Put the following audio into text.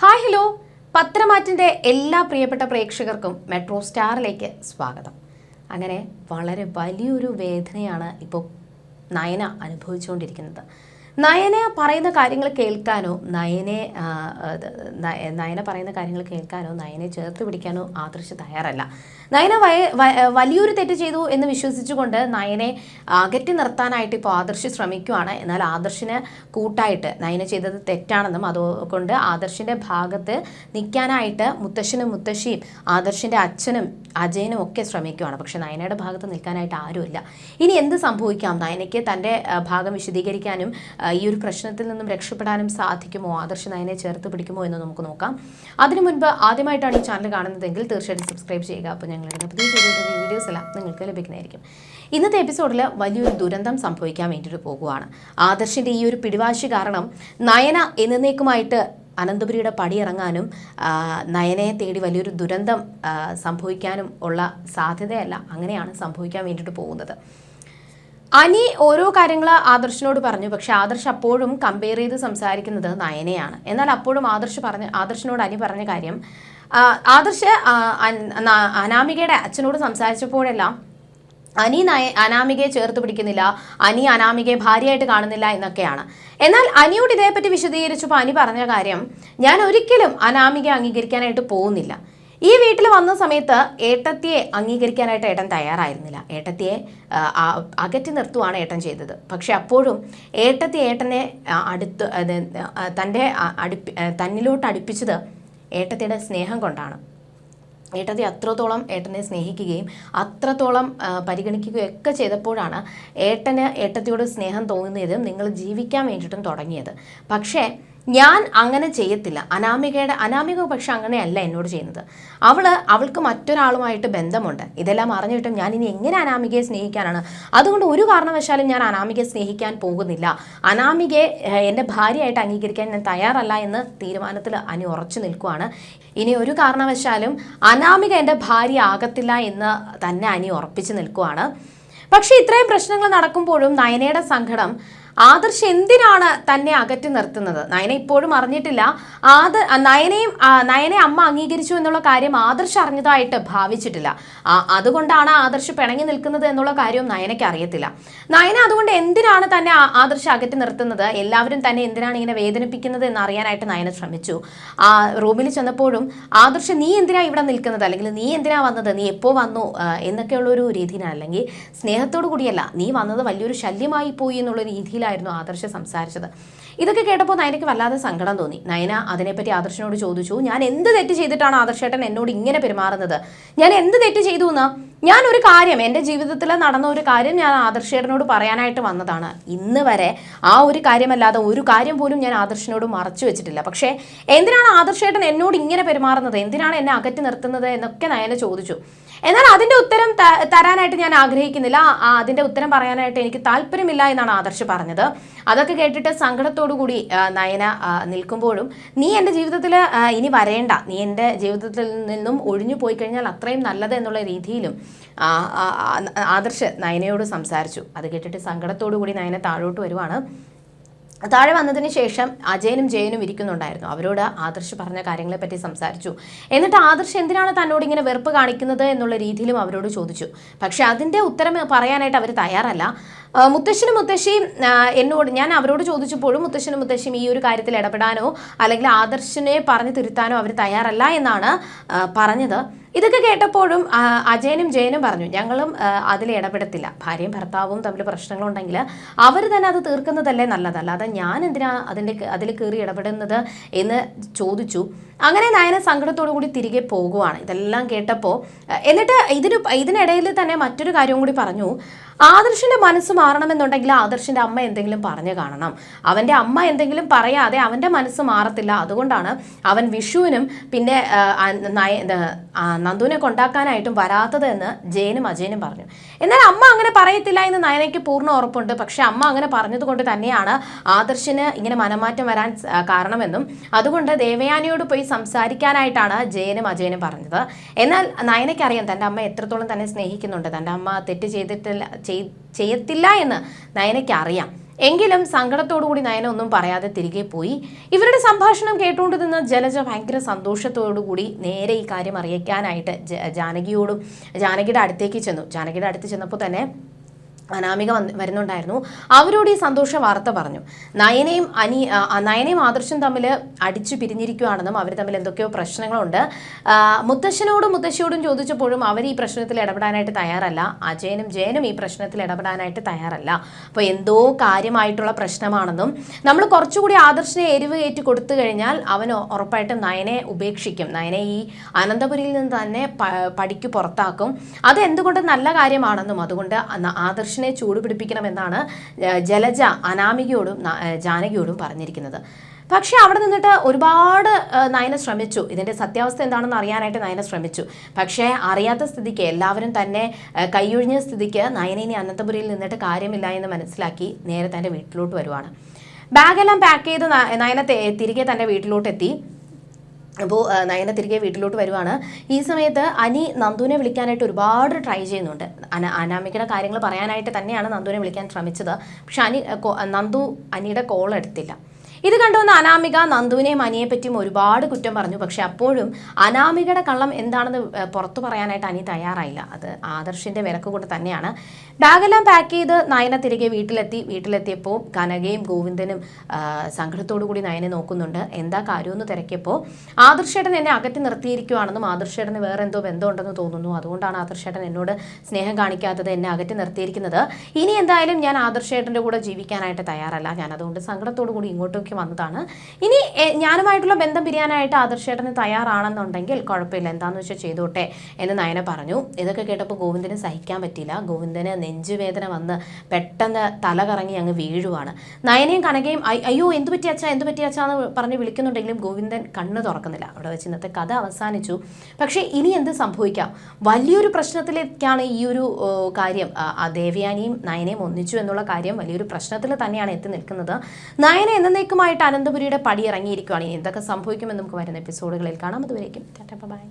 Hi hello. പത്രമാറ്റിന്റെ എല്ലാ പ്രിയപ്പെട്ട പ്രേക്ഷകർക്കും മെട്രോ സ്റ്റാറിലേക്ക് സ്വാഗതം. അങ്ങനെ വളരെ വലിയൊരു വേദനയാണ് ഇപ്പോൾ നയന അനുഭവിച്ചുകൊണ്ടിരിക്കുന്നത്. നയന പറയുന്ന കാര്യങ്ങൾ കേൾക്കാനോ നയനെ നയന പറയുന്ന കാര്യങ്ങൾ കേൾക്കാനോ നയനെ ചേർത്ത് പിടിക്കാനോ ആദർശ് തയ്യാറല്ല. നയന വലിയൊരു തെറ്റ് ചെയ്തു എന്ന് വിശ്വസിച്ചുകൊണ്ട് നയനെ അകറ്റി നിർത്താനായിട്ട് ഇപ്പോൾ ആദർശ് ശ്രമിക്കുവാണ്. എന്നാൽ ആദർശിന് കൂട്ടായിട്ട് നയന ചെയ്തത് തെറ്റാണെന്നും അതുകൊണ്ട് ആദർശിന്റെ ഭാഗത്ത് നിൽക്കാനായിട്ട് മുത്തശ്ശനും മുത്തശ്ശിയും ആദർശിന്റെ അച്ഛനും അജയനും ഒക്കെ ശ്രമിക്കുവാണ്. പക്ഷേ നയനയുടെ ഭാഗത്ത് നിൽക്കാനായിട്ട് ആരുമില്ല. ഇനി എന്ത് സംഭവിക്കാം? നയനയ്ക്ക് തന്റെ ഭാഗം വിശദീകരിക്കാനും ഈ ഒരു പ്രശ്നത്തിൽ നിന്നും രക്ഷപ്പെടാനും സാധിക്കുമോ? ആദർശ് നയനെ ചേർത്ത് പിടിക്കുമോ എന്ന് നമുക്ക് നോക്കാം. അതിനു മുൻപ് ആദ്യമായിട്ടാണ് ഈ ചാനൽ കാണുന്നതെങ്കിൽ തീർച്ചയായിട്ടും സബ്സ്ക്രൈബ് ചെയ്യുക. അപ്പോൾ ഞങ്ങളുടെ പുതിയ പുതിയ വീഡിയോസ് എല്ലാം നിങ്ങൾക്ക് ലഭിക്കുന്നതായിരിക്കും. ഇന്നത്തെ എപ്പിസോഡിൽ വലിയൊരു ദുരന്തം സംഭവിക്കാൻ വേണ്ടിയിട്ട് പോകുവാണ്. ആദർശിന്റെ ഈ ഒരു പിടിവാശി കാരണം നയന എന്നേക്കുമായിട്ട് അനന്തപുരിയുടെ പടിയിറങ്ങാനും നയനയെ തേടി വലിയൊരു ദുരന്തം സംഭവിക്കാനും ഉള്ള സാധ്യതയല്ല അങ്ങനെയാണ് സംഭവിക്കാൻ വേണ്ടിയിട്ട് പോകുന്നത്. അനി ഓരോ കാര്യങ്ങൾ ആദർശിനോട് പറഞ്ഞു. പക്ഷെ ആദർശ് അപ്പോഴും കമ്പയർ ചെയ്ത് സംസാരിക്കുന്നത് നയനയാണ്. എന്നാൽ അപ്പോഴും ആദർശ് പറഞ്ഞ ആദർശിനോട് അനി പറഞ്ഞ കാര്യം ആദർശ് അനാമികയുടെ അച്ഛനോട് സംസാരിച്ചപ്പോഴെല്ലാം അനി നയ അനാമികയെ ചേർത്ത് പിടിക്കുന്നില്ല. അനി അനാമികയെ ഭാര്യയായിട്ട് കാണുന്നില്ല എന്നൊക്കെയാണ്. എന്നാൽ അനിയോട് ഇതേപ്പറ്റി വിശദീകരിച്ചപ്പോൾ അനി പറഞ്ഞ കാര്യം ഞാൻ ഒരിക്കലും അനാമികയെ അംഗീകരിക്കാനായിട്ട് പോകുന്നില്ല. ഈ വീട്ടിൽ വന്ന സമയത്ത് ഏട്ടത്തിയെ അംഗീകരിക്കാനായിട്ട് ഏട്ടൻ തയ്യാറായിരുന്നില്ല. ഏട്ടത്തിയെ അകറ്റി നിർത്തുവാണ് ഏട്ടൻ ചെയ്തത്. പക്ഷെ അപ്പോഴും ഏട്ടത്തി ഏട്ടനെ അടുത്ത് തന്റെ അടുപ്പി തന്നിലോട്ട് അടുപ്പിച്ചത് ഏട്ടത്തിയുടെ സ്നേഹം കൊണ്ടാണ്. ഏട്ടത്തി അത്രത്തോളം ഏട്ടനെ സ്നേഹിക്കുകയും അത്രത്തോളം പരിഗണിക്കുകയും ഒക്കെ ചെയ്തപ്പോഴാണ് ഏട്ടന് ഏട്ടത്തിയോട് സ്നേഹം തോന്നിയതും നിങ്ങൾ ജീവിക്കാൻ വേണ്ടിയിട്ടും തുടങ്ങിയത്. പക്ഷേ ഞാൻ അങ്ങനെ ചെയ്യത്തില്ല. അനാമികയുടെ അനാമിക പക്ഷെ അങ്ങനെയല്ല എന്നോട് ചെയ്യുന്നത്. അവൾ അവൾക്ക് മറ്റൊരാളുമായിട്ട് ബന്ധമുണ്ട്. ഇതെല്ലാം അറിഞ്ഞിട്ടും ഞാൻ ഇനി എങ്ങനെ അനാമികയെ സ്നേഹിക്കാനാണ്? അതുകൊണ്ട് ഒരു കാരണവശാലും ഞാൻ അനാമികയെ സ്നേഹിക്കാൻ പോകുന്നില്ല. അനാമികയെ എന്റെ ഭാര്യയായിട്ട് അംഗീകരിക്കാൻ ഞാൻ തയ്യാറല്ല എന്ന് തീരുമാനത്തിൽ അനി ഉറച്ചു നിൽക്കുവാണ്. ഇനി ഒരു കാരണവശാലും അനാമിക എന്റെ ഭാര്യ ആകത്തില്ല എന്ന് തന്നെ അനി ഉറപ്പിച്ചു നിൽക്കുവാണ്. പക്ഷേ ഇത്രയും പ്രശ്നങ്ങൾ നടക്കുമ്പോഴും നയനയുടെ സങ്കടം ആദർശ് എന്തിനാണ് തന്നെ അകറ്റി നിർത്തുന്നത്? നയന ഇപ്പോഴും അറിഞ്ഞിട്ടില്ല. ആദർ നയനയും നയനെ അമ്മ അംഗീകരിച്ചു എന്നുള്ള കാര്യം ആദർശ് അറിഞ്ഞതായിട്ട് ഭാവിച്ചിട്ടില്ല. അതുകൊണ്ടാണ് ആദർശ് പിണങ്ങി നിൽക്കുന്നത് എന്നുള്ള കാര്യവും നയനയ്ക്ക് അറിയത്തില്ല. നയന അതുകൊണ്ട് എന്തിനാണ് തന്നെ ആദർശ് അകറ്റി നിർത്തുന്നത്? എല്ലാവരും തന്നെ എന്തിനാണ് ഇങ്ങനെ വേദനിപ്പിക്കുന്നത് എന്ന് അറിയാനായിട്ട് നയന ശ്രമിച്ചു. ആ റൂമിൽ ചെന്നപ്പോഴും ആദർശ് നീ എന്തിനാ ഇവിടെ നിൽക്കുന്നത്? അല്ലെങ്കിൽ നീ എന്തിനാ വന്നത്? നീ എപ്പോൾ വന്നു? എന്നൊക്കെയുള്ള ഒരു രീതിയിലാണ് അല്ലെങ്കിൽ സ്നേഹത്തോടു കൂടിയല്ല നീ വന്നത് വലിയൊരു ശല്യമായി പോയി എന്നുള്ള രീതിയിലായിരുന്നു ആദർശ് സംസാരിച്ചത്. ഇതൊക്കെ കേട്ടപ്പോൾ നയനയ്ക്ക് വല്ലാതെ സങ്കടം തോന്നി. നയന അതിനെപ്പറ്റി ആദർശനോട് ചോദിച്ചു ഞാൻ എന്ത് തെറ്റ് ചെയ്തിട്ടാണ് ആദർശേട്ടൻ എന്നോട് ഇങ്ങനെ പെരുമാറുന്നത്? ഞാൻ എന്ത് തെറ്റ് ചെയ്തു എന്ന് ഞാൻ ഒരു കാര്യം എന്റെ ജീവിതത്തിൽ നടന്ന ഒരു കാര്യം ഞാൻ ആദർശേട്ടനോട് പറയാനായിട്ട് വന്നതാണ്. ഇന്ന് വരെ ആ ഒരു കാര്യമല്ലാതെ ഒരു കാര്യം പോലും ഞാൻ ആദർശനോട് മറച്ചു വെച്ചിട്ടില്ല. പക്ഷേ എന്തിനാണ് ആദർശേട്ടൻ എന്നോട് ഇങ്ങനെ പെരുമാറുന്നത്? എന്തിനാണ് എന്നെ അകറ്റി നിർത്തുന്നത്? എന്നൊക്കെ നയന ചോദിച്ചു. എന്നാൽ അതിന്റെ ഉത്തരം തരാനായിട്ട് ഞാൻ ആഗ്രഹിക്കുന്നില്ല. അതിന്റെ ഉത്തരം പറയാനായിട്ട് എനിക്ക് താല്പര്യമില്ല എന്നാണ് ആദർശ് പറഞ്ഞത്. അതൊക്കെ കേട്ടിട്ട് സങ്കടത്തോടു കൂടി നയന നിൽക്കുമ്പോഴും നീ എന്റെ ജീവിതത്തിൽ ഇനി വരേണ്ട. നീ എന്റെ ജീവിതത്തിൽ നിന്നും ഒഴിഞ്ഞു പോയി കഴിഞ്ഞാൽ അത്രയും നല്ലത് എന്നുള്ള രീതിയിലും ആദർശ് നയനയോട് സംസാരിച്ചു. അത് കേട്ടിട്ട് സങ്കടത്തോടു കൂടി നയന താഴോട്ട് വരുവാണ്. താഴെ വന്നതിന് ശേഷം അജയനും ജയനും ഇരിക്കുന്നുണ്ടായിരുന്നു. അവരോട് ആദർശ് പറഞ്ഞ കാര്യങ്ങളെ പറ്റി സംസാരിച്ചു. എന്നിട്ട് ആദർശ് എന്തിനാണ് തന്നോട് ഇങ്ങനെ വെറുപ്പ് കാണിക്കുന്നത് എന്നുള്ള രീതിയിലും അവരോട് ചോദിച്ചു. പക്ഷെ അതിന്റെ ഉത്തരം പറയാനായിട്ട് അവർ തയ്യാറല്ല. മുത്തശ്ശനും മുത്തശ്ശിയും എന്നോട് ഞാൻ അവരോട് ചോദിച്ചപ്പോഴും മുത്തശ്ശനും മുത്തശ്ശിയും ഈ ഒരു കാര്യത്തിൽ ഇടപെടാനോ അല്ലെങ്കിൽ ആദർശിനെ പറഞ്ഞു തിരുത്താനോ അവർ തയ്യാറല്ല എന്നാണ് പറഞ്ഞത്. ഇതൊക്കെ കേട്ടപ്പോഴും അജയനും ജയനും പറഞ്ഞു ഞങ്ങളും അതിൽ ഇടപെടത്തില്ല. ഭാര്യയും ഭർത്താവും തമ്മിൽ പ്രശ്നങ്ങളുണ്ടെങ്കിൽ അവർ തന്നെ അത് തീർക്കുന്നതല്ലേ നല്ലത്. അല്ലാതെ ഞാൻ എന്തിനാ അതിന്റെ അതിൽ കയറി ഇടപെടുന്നത്? എന്ന് ചോദിച്ചു. അങ്ങനെ നയന സങ്കടത്തോടു കൂടി തിരികെ പോകുവാണ്. ഇതെല്ലാം കേട്ടപ്പോൾ എന്നിട്ട് ഇതിന് ഇതിനിടയിൽ തന്നെ മറ്റൊരു കാര്യവും കൂടി പറഞ്ഞു. ആദർശിന്റെ മനസ്സ് മാറണമെന്നുണ്ടെങ്കിൽ ആദർശിന്റെ അമ്മ എന്തെങ്കിലും പറഞ്ഞു കാണണം. അവന്റെ അമ്മ എന്തെങ്കിലും പറയാതെ അവന്റെ മനസ്സ് മാറത്തില്ല. അതുകൊണ്ടാണ് അവൻ വിഷുവിനും പിന്നെ നന്ദുവിനെ കൊണ്ടാക്കാനായിട്ടും വരാത്തത് എന്ന് ജയനും അജയനും പറഞ്ഞു. എന്നാൽ അമ്മ അങ്ങനെ പറയത്തില്ല എന്ന് നയനയ്ക്ക് പൂർണ ഉറപ്പുണ്ട്. പക്ഷെ അമ്മ അങ്ങനെ പറഞ്ഞതുകൊണ്ട് തന്നെയാണ് ആദർശിന് ഇങ്ങനെ മനമാറ്റം വരാൻ കാരണമെന്നും. അതുകൊണ്ട് ദേവയാനിയോട് പോയി സംസാരിക്കാനായിട്ടാണ് ജയനും അജയനും പറഞ്ഞത്. എന്നാൽ നയനയ്ക്ക് അറിയാം തന്റെ അമ്മ എത്രത്തോളം തന്നെ സ്നേഹിക്കുന്നുണ്ട്. തന്റെ അമ്മ തെറ്റ് ചെയ്തിട്ടില്ല ചെയ്- ചെയ്യത്തില്ല എന്ന് നയനയ്ക്ക് അറിയാം എങ്കിലും സങ്കടത്തോടുകൂടി നയന ഒന്നും പറയാതെ തിരികെ പോയി. ഇവരുടെ സംഭാഷണം കേട്ടുകൊണ്ട് നിന്ന ജലജ ഭയങ്കര സന്തോഷത്തോടുകൂടി നേരെ ഈ കാര്യം അറിയിക്കാനായിട്ട് ജാനകിയോടും ജാനകിയുടെ അടുത്തേക്ക് ചെന്നു. ജാനകിയുടെ അടുത്ത് ചെന്നപ്പോൾ തന്നെ അനാമിക വരുന്നുണ്ടായിരുന്നു. അവരോട് ഈ സന്തോഷ വാർത്ത പറഞ്ഞു. നയനയും അനി നയനയും ആദർശം തമ്മിൽ അടിച്ചു പിരിഞ്ഞിരിക്കുകയാണെന്നും അവർ തമ്മിൽ എന്തൊക്കെയോ പ്രശ്നങ്ങളുണ്ട്. മുത്തശ്ശനോടും മുത്തശ്ശിയോടും ചോദിച്ചപ്പോഴും അവർ ഈ പ്രശ്നത്തിൽ ഇടപെടാനായിട്ട് തയ്യാറല്ല. അജയനും ജയനും ഈ പ്രശ്നത്തിൽ ഇടപെടാനായിട്ട് തയ്യാറല്ല. അപ്പോൾ എന്തോ കാര്യമായിട്ടുള്ള പ്രശ്നമാണെന്നും നമ്മൾ കുറച്ചുകൂടി ആദർശനെ എരിവ് കയറ്റി കൊടുത്തു കഴിഞ്ഞാൽ അവൻ ഉറപ്പായിട്ടും നയനെ ഉപേക്ഷിക്കും. നയനെ ഈ അനന്തപുരിയിൽ നിന്ന് തന്നെ പടിക്ക് പുറത്താക്കും. അത് എന്തുകൊണ്ട് നല്ല കാര്യമാണെന്നും അതുകൊണ്ട് അന്ന- ആദർശനെ ചൂടുപിടിപ്പിക്കണമെന്നാണ് ജലജ അനാമികയോടും ജാനകിയോടും പറഞ്ഞിരിക്കുന്നത്. പക്ഷേ അവിടെ നിന്നിട്ട് ഒരുപാട് നയന ശ്രമിച്ചു. ഇതിന്റെ സത്യാവസ്ഥ എന്താണെന്ന് അറിയാനായിട്ട് നയന ശ്രമിച്ചു. പക്ഷേ അറിയാത്ത സ്ഥിതിക്ക് എല്ലാവരും തന്നെ കൈയൊഴിഞ്ഞ സ്ഥിതിക്ക് നയന ഇനി അനന്തപുരിയിൽ നിന്നിട്ട് കാര്യമില്ല എന്ന് മനസ്സിലാക്കി നേരെ തന്റെ വീട്ടിലോട്ട് വരുവാണ്. ബാഗെല്ലാം പാക്ക് ചെയ്ത് നയന തിരികെ തന്റെ വീട്ടിലോട്ട് എത്തി അപ്പോൾ നയന തിരികെ വീട്ടിലോട്ട് വരുവാണ്. ഈ സമയത്ത് അനി നന്ദുവിനെ വിളിക്കാനായിട്ട് ഒരുപാട് ട്രൈ ചെയ്യുന്നുണ്ട്. അന അനാമികയുടെ കാര്യങ്ങൾ പറയാനായിട്ട് തന്നെയാണ് നന്ദുവിനെ വിളിക്കാൻ ശ്രമിച്ചത്. പക്ഷെ അനി നന്ദു അനിയുടെ കോൾ എടുത്തില്ല. ഇത് കണ്ടുവന്ന അനാമിക നന്ദുവിനെയും അനിയെ പറ്റിയും ഒരുപാട് കുറ്റം പറഞ്ഞു. പക്ഷെ അപ്പോഴും അനാമികയുടെ കള്ളം എന്താണെന്ന് പുറത്തു പറയാനായിട്ട് അനി തയ്യാറായില്ല. അത് ആദർശിന്റെ വിലക്ക് കൊണ്ട് തന്നെയാണ്. ബാഗെല്ലാം പാക്ക് ചെയ്ത് നയന തിരികെ വീട്ടിലെത്തി. വീട്ടിലെത്തിയപ്പോൾ കനകയും ഗോവിന്ദനും സംഘടത്തോടു കൂടി നയനെ നോക്കുന്നുണ്ട്. എന്താ കാര്യമെന്ന് തിരക്കിയപ്പോൾ ആദർശേട്ടൻ എന്നെ അകറ്റി നിർത്തിയിരിക്കുവാണെന്നും ആദർശേട്ടന് വേറെ എന്തോ ബന്ധമുണ്ടെന്ന് തോന്നുന്നു. അതുകൊണ്ടാണ് ആദർശേട്ടൻ എന്നോട് സ്നേഹം കാണിക്കാത്തത് എന്നെ അകറ്റി നിർത്തിയിരിക്കുന്നത്. ഇനി എന്തായാലും ഞാൻ ആദർശേട്ടന്റെ കൂടെ ജീവിക്കാനായിട്ട് തയ്യാറല്ല. ഞാൻ അതുകൊണ്ട് സങ്കടത്തോടു കൂടി ഇങ്ങോട്ടേക്ക് വന്നതാണ്. ഇനി ഞാനുമായിട്ടുള്ള ബന്ധം പിരിയാനായിട്ട് ആദർശേട്ടന് തയ്യാറാണെന്നുണ്ടെങ്കിൽ കുഴപ്പമില്ല. എന്താണെന്ന് വെച്ചാൽ ചെയ്തോട്ടെ എന്ന് നയന പറഞ്ഞു. ഇതൊക്കെ കേട്ടപ്പോൾ ഗോവിന്ദന് സഹിക്കാൻ പറ്റിയില്ല. ഗോവിന്ദന് നെഞ്ചുവേദന വന്ന് പെട്ടെന്ന് തല കറങ്ങി അങ്ങ് വീഴുവാണ്. നയനയും കനകയും അയ്യോ എന്ത് പറ്റി അച്ഛാ? എന്ത് പറ്റി അച്ഛാ? എന്ന് പറഞ്ഞ് വിളിക്കുന്നുണ്ടെങ്കിലും ഗോവിന്ദൻ കണ്ണ് തുറക്കുന്നില്ല. അവിടെ വെച്ച് ഇന്നത്തെ കഥ അവസാനിച്ചു. പക്ഷേ ഇനി എന്ത് സംഭവിക്കാം? വലിയൊരു പ്രശ്നത്തിലേക്കാണ് ഈ ഒരു കാര്യം. ദേവയാനിയും നയനയും ഒന്നിച്ചു എന്നുള്ള കാര്യം വലിയൊരു പ്രശ്നത്തിൽ തന്നെയാണ് എത്തി നിൽക്കുന്നത്. നയന എന്നേക്കുമായിട്ട് അനന്തപുരിയുടെ പടി ഇറങ്ങിയിരിക്കുകയാണ് ഇനി എന്തൊക്കെ സംഭവിക്കുമെന്ന് നമുക്ക് വരുന്ന എപ്പിസോഡുകളിൽ കാണാം. അതുവരേക്കും ടാറ്റ ബൈ.